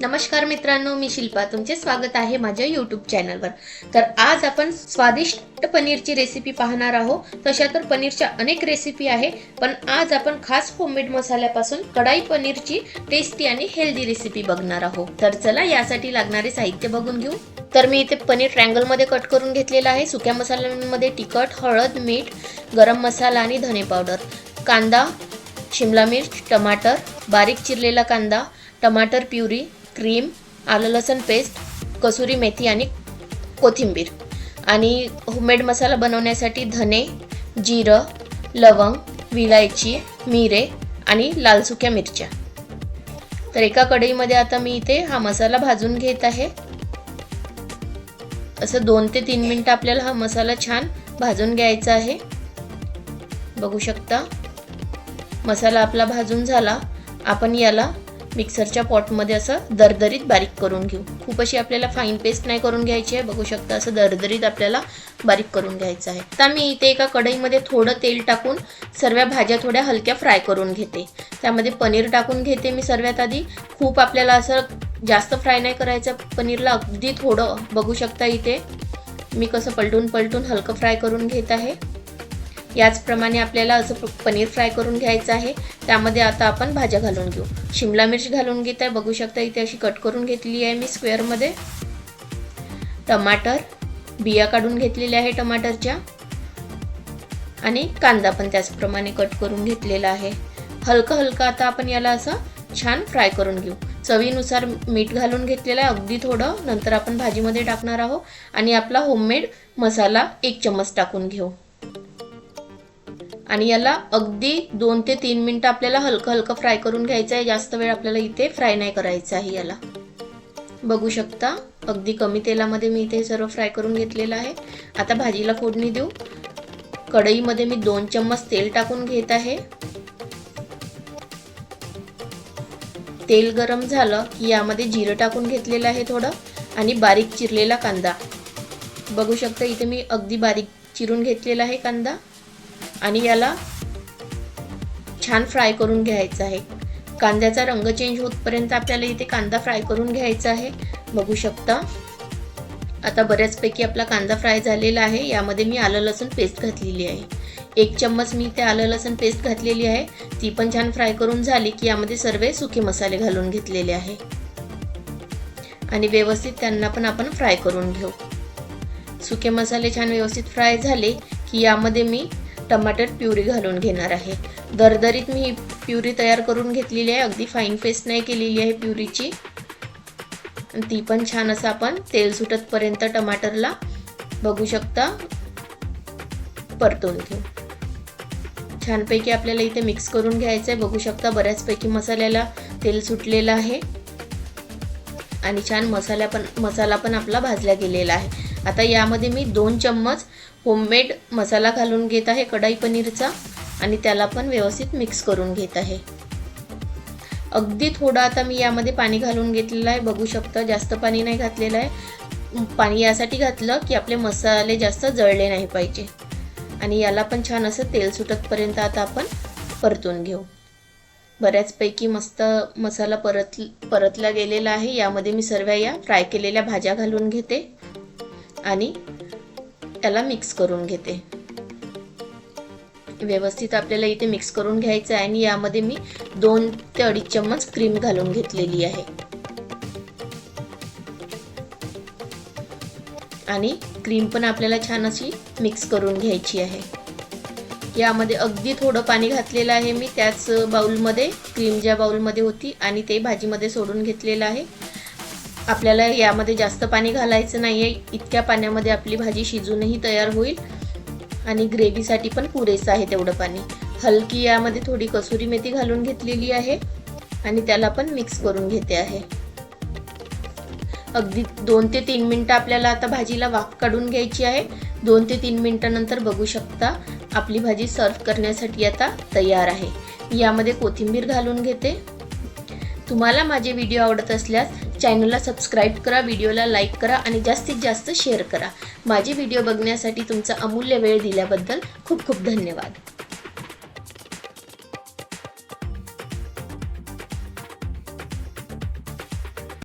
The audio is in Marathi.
नमस्कार मित्रांनो मी शिल्पा. तुमचे स्वागत आहे माझ्या यूट्यूब चॅनलवर तर आज आपण स्वादिष्ट पनीरची रेसिपी पाहणार आहोत. तशा तर पनीरच्या अनेक रेसिपी आहे पण आज आपण खास होममेड मसाल्यापासून कढाई पनीरची टेस्टी आणि हेल्दी रेसिपी बघणार आहोत. तर चला यासाठी लागणारे साहित्य बघून घेऊ. तर मी इथे पनीर ट्रँगलमध्ये कट करून घेतलेलं आहे. सुक्या मसाल्यांमध्ये तिखट हळद मीठ गरम मसाला आणि धने पावडर कांदा शिमला मिर्च टमाटर बारीक चिरलेला कांदा टमाटर प्युरी क्रीम आलं लसण पेस्ट कसुरी मेथी आणि कोथिंबीर. आणि होममेड मसाला बनवण्यासाठी धने जिरं लवंग विलायची मिरे आणि लाल सुक्या मिरच्या. तर एका कढईमध्ये आता मी इथे हा मसाला भाजून घेत आहे. असं दोन ते तीन मिनटं आपल्याला हा मसाला छान भाजून घ्यायचा आहे. बघू शकता मसाला आपला भाजून झाला. आपण याला मिक्सरच्या पॉटमध्ये असं दरदरीत बारीक करून घेऊ. खूप अशी आपल्याला फाईन पेस्ट नाही करून घ्यायची आहे. बघू शकता असं दरदरीत आपल्याला बारीक करून घ्यायचं आहे. आता मी इथे एका कढईमध्ये थोडं तेल टाकून सर्व भाज्या थोड्या हलक्या फ्राय करून घेते. त्यामध्ये पनीर टाकून घेते मी सर्वात आधी. खूप आपल्याला असं जास्त फ्राय नाही करायचं. पनीरला अगदी थोडं. बघू शकता इथे मी कसं पलटून पलटून हलकं फ्राय करून घेत आहे. याचप्रमाणे आपल्याला असं प- पनीर फ्राय करून घ्यायचं आहे. त्यामध्ये आता आपण भाज्या घालून घेऊ. शिमला मिर्च घालून घेत आहे. बघू शकता इथे अशी कट करून घेतली आहे मी स्क्वेअरमध्ये. टमाटर बिया काढून घेतलेल्या आहे टमाटरच्या. आणि कांदा पण त्याचप्रमाणे कट करून घेतलेला आहे. हलकं हलकं आता आपण याला असं छान फ्राय करून घेऊ. चवीनुसार मीठ घालून घेतलेलं आहे. अगदी थोडं. नंतर आपण भाजीमध्ये टाकणार आहोत. आणि आपला होममेड मसाला एक चम्मच टाकून घेऊ. आणि याला अगदी दोन ते तीन मिनटं आपल्याला हलकं हलकं फ्राय करून घ्यायचं आहे. जास्त वेळ आपल्याला इथे फ्राय नाही करायचं आहे याला. बघू शकता अगदी कमी तेलामध्ये मी इथे सर्व फ्राय करून घेतलेलं आहे. आता भाजीला फोडणी देऊ. कढईमध्ये मी दोन चम्मच तेल टाकून घेत आहे. तेल गरम झालं की यामध्ये जिरं टाकून घेतलेलं आहे थोडं आणि बारीक चिरलेला कांदा. बघू शकता इथे मी अगदी बारीक चिरून घेतलेला आहे कांदा. आणि याला छान फ्राय करून घ्यायचं आहे. कांद्याचा रंग चेंज होतपर्यंत आपल्याला इथे कांदा फ्राय करून घ्यायचा आहे. बघू शकता. आता बऱ्याचपैकी आपला कांदा फ्राय झालेला आहे. यामध्ये मी आलं लसूण पेस्ट घातलेली आहे. एक चम्मच मी ते आलं लसूण पेस्ट घातलेली आहे. ती पण छान फ्राय करून झाली की यामध्ये सर्व सुके मसाले घालून घेतलेले आहे. आणि व्यवस्थित त्यांना पण आपण फ्राय करून घेऊ. सुके मसाले छान व्यवस्थित फ्राय झाले की यामध्ये मी टमाटर प्युरी घालून घेणार आहे. दरदरीत मी ही प्युरी तयार करून घेतलेली आहे. अगदी फाईन पेस्ट नाही केलेली आहे प्युरीची. ती पण छान असं आपण तेल सुटतपर्यंत टमाटरला बघू शकता परतून घेऊ. छानपैकी आपल्याला इथे मिक्स करून घ्यायचं आहे बघू शकता बऱ्याचपैकी मसाल्याला तेल सुटलेलं आहे. आणि छान मसाला पण मसाला पण आपला भाजला गेलेला आहे. आता यामध्ये मी दोन चम्मच होममेड मसाला घालून घेत आहे कढाई पनीरचा आणि त्याला पण व्यवस्थित मिक्स करून घेत आहे. अगदी थोडं आता मी यामध्ये पाणी घालून घेतलेलं आहे. बघू शकता जास्त पाणी नाही घातलेलं आहे. पाणी यासाठी घातलं की आपले मसाले जास्त जळले नाही पाहिजे. आणि याला पण छान असं तेल सुटतपर्यंत आता आपण परतून घेऊ. बऱ्याचपैकी मस्त मसाला परत परतला गेलेला आहे. यामध्ये मी सर्व या फ्राय केलेल्या भाज्या घालून घेते. आणि त्याला मिक्स करून घेते. व्यवस्थित आपल्याला इथे मिक्स करून घ्यायचं आहे आणि यामध्ये मी दोन ते अडीच चम्मच क्रीम घालून घेतलेली आहे. आणि क्रीम पण आपल्याला छान अशी मिक्स करून घ्यायची आहे. यामध्ये अगदी थोडं पाणी घातलेलं आहे मी. त्याच बाउलमध्ये क्रीम ज्या बाउलमध्ये होती आणि ते भाजीमध्ये सोडून घेतलेलं आहे. आपल्याला यामध्ये जास्त पाणी घालायचं नाही आहे इतक्या पाण्यामध्ये आपली भाजी शिजूनही तयार होईल. आणि ग्रेव्हीसाठी पण पुरेसं आहे तेवढं पाणी. हलकी यामध्ये थोडी कसुरी मेथी घालून घेतलेली आहे. आणि त्याला पण मिक्स करून घेते आहे. अगदी दोन ते तीन मिनटं आपल्याला आता भाजीला वाफ काढून घ्यायची आहे. दोन ते तीन मिनटानंतर बघू शकता आपली भाजी सर्व करण्यासाठी आता तयार आहे. यामध्ये कोथिंबीर घालून घेते. तुम्हाला माझे व्हिडिओ आवडत असल्यास चॅनलला सबस्क्राईब करा व्हिडिओला लाईक करा आणि जास्तीत जास्त शेअर करा. माझे व्हिडिओ बघण्यासाठी तुमचा अमूल्य वेळ दिल्याबद्दल खूप खूप धन्यवाद.